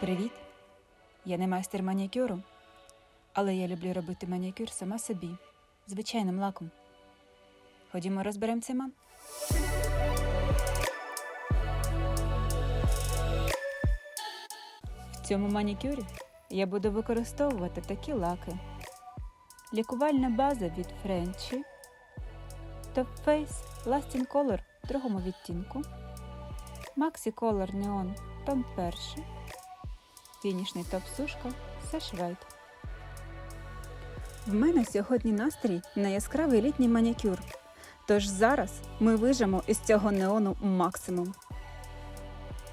Привіт! Я не майстер манікюру, але я люблю робити манікюр сама собі, звичайним лаком. Ходімо розберемо цей ман. В цьому манікюрі я буду використовувати такі лаки. Лікувальна база від Френчі, Top Face Lasting Color в другому відтінку, Maxi Color Neon Тон перший, фінішний топ-сушка Сешвейт. В мене сьогодні настрій на яскравий літній манікюр. Тож зараз ми вижимо із цього неону максимум.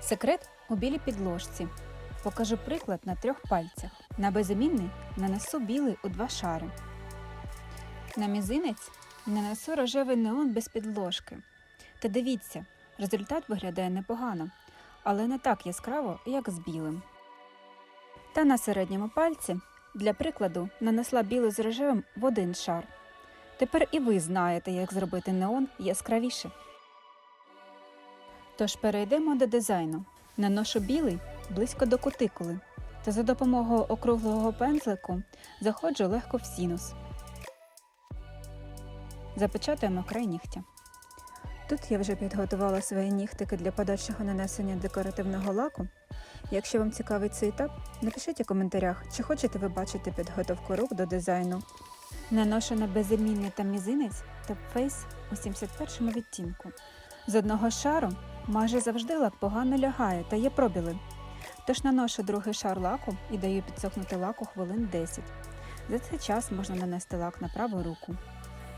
Секрет у білій підложці. Покажу приклад на трьох пальцях. На безімінний нанесу білий у два шари. На мізинець нанесу рожевий неон без підложки. Та дивіться, результат виглядає непогано, але не так яскраво, як з білим. Та на середньому пальці, для прикладу, нанесла білий з рожевим в один шар. Тепер і ви знаєте, як зробити неон яскравіше. Тож перейдемо до дизайну. Наношу білий близько до кутикули та за допомогою округлого пензлику заходжу легко в сінус. Запечатуємо край нігтя. Тут я вже підготувала свої нігтики для подальшого нанесення декоративного лаку. Якщо вам цікавий цей етап, напишіть у коментарях, чи хочете ви бачити підготовку рук до дизайну. Наношу на безімінний та мізинець Top Face у 71 відтінку. З одного шару майже завжди лак погано лягає та є пробіли. Тож наношу другий шар лаку і даю підсохнути лаку хвилин 10. За цей час можна нанести лак на праву руку.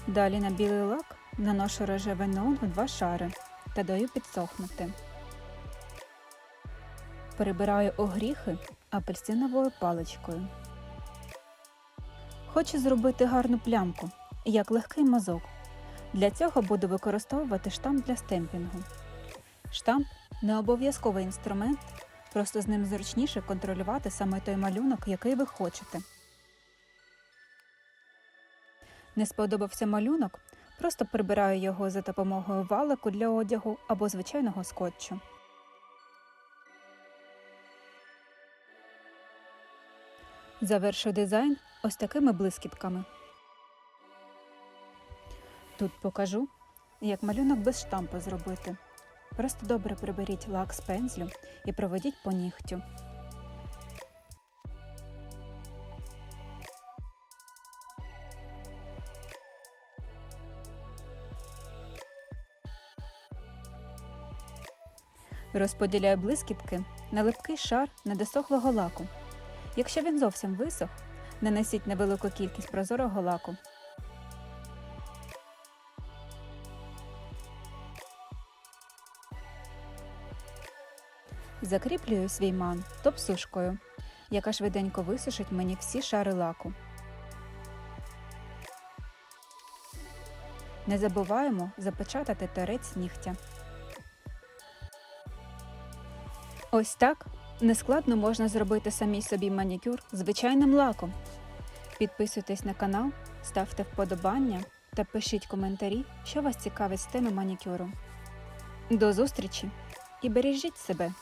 Далі на білий лак наношу рожевий неон у два шари та даю підсохнути. Перебираю огріхи апельсиновою паличкою. Хочу зробити гарну плямку, як легкий мазок. Для цього буду використовувати штамп для стемпінгу. Штамп не обов'язковий інструмент, просто з ним зручніше контролювати саме той малюнок, який ви хочете. Не сподобався малюнок, просто прибираю його за допомогою валику для одягу або звичайного скотчу. Завершу дизайн ось такими блискітками. Тут покажу, як малюнок без штампу зробити. Просто добре приберіть лак з пензлю і проведіть по нігтю. Розподіляю блискітки на липкий шар недосохлого лаку. Якщо він зовсім висох, нанесіть невелику кількість прозорого лаку. Закріплюю свій ман топ-сушкою, яка швиденько висушить мені всі шари лаку. Не забуваємо запечатати торець нігтя. Ось так нескладно можна зробити самій собі манікюр звичайним лаком. Підписуйтесь на канал, ставте вподобання та пишіть коментарі, що вас цікавить з теми манікюру. До зустрічі і бережіть себе!